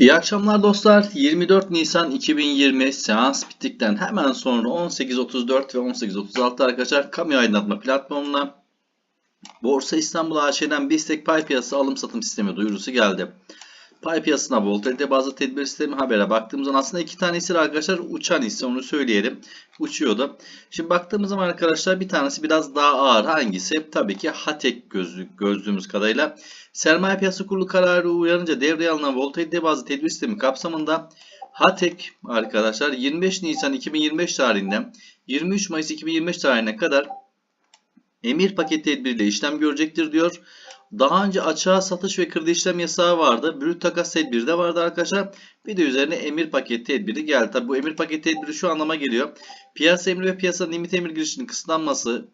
İyi akşamlar dostlar. 24 Nisan 2020 seans bittikten hemen sonra 18.34 ve 18.36 arkadaşlar kamu aydınlatma platformuna Borsa İstanbul AŞ'den BISTEK pay piyasası alım satım sistemi duyurusu geldi. Pay piyasasına volatilite bazı tedbir sistemi habere baktığımız zaman aslında iki tanesi arkadaşlar uçan hisse onu söyleyelim. Uçuyordu. Şimdi baktığımız zaman arkadaşlar bir tanesi biraz daha ağır. Hangisi? Tabii ki Hatek gözlük, gözlüğümüz kadarıyla. Sermaye piyasası kurulu kararı uyanınca devreye alınan volatilite bazı tedbir sistemi kapsamında Hatek arkadaşlar 25 Nisan 2025 tarihinden 23 Mayıs 2025 tarihine kadar emir paket tedbiriyle işlem görecektir diyor. Daha önce açığa satış ve kredi işlem yasağı vardı. Brüt takas tedbiri de vardı arkadaşlar. Bir de üzerine emir paket tedbiri geldi. Tabi bu emir paket tedbiri şu anlama geliyor. Piyasa emri ve piyasa limit emir girişinin kısıtlanması,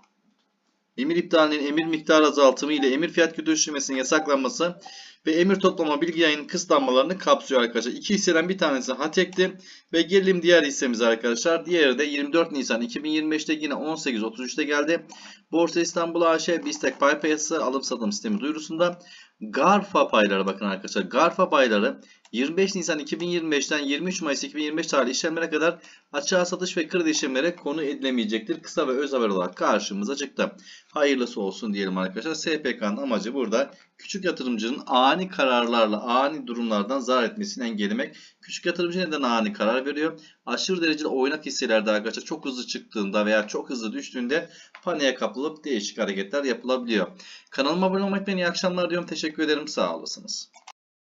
emir iptalinin emir miktarı azaltımı ile emir fiyat kötü düşürmesinin yasaklanması ve emir toplama bilgi yayının kısıtlanmalarını kapsıyor arkadaşlar. İki hisseden bir tanesi Hatek'ti ve gelelim diğer hissemiz arkadaşlar. Diğeri de 24 Nisan 2025'te yine 18.33'te geldi. Borsa İstanbul AŞ BISTEK pay piyasası alım satım sistemi duyurusunda Garfa payları bakın arkadaşlar. Garfa payları 25 Nisan 2025'ten 23 Mayıs 2025 tarihli işlemlere kadar açığa satış ve kredi işlemlere konu edilemeyecektir. Kısa ve öz haber olarak karşımıza çıktı. Hayırlısı olsun diyelim arkadaşlar. SPK'nın amacı burada küçük yatırımcının ani kararlarla ani durumlardan zarar etmesini engellemek. Küçük yatırımcı neden ani karar veriyor? Aşırı derecede oynak hisselerde arkadaşlar çok hızlı çıktığında veya çok hızlı düştüğünde paniğe kapılıp değişik hareketler yapılabiliyor. Kanalıma abone olmayı unutmayın. İyi akşamlar diyorum. Teşekkür ederim. Sağ olasınız.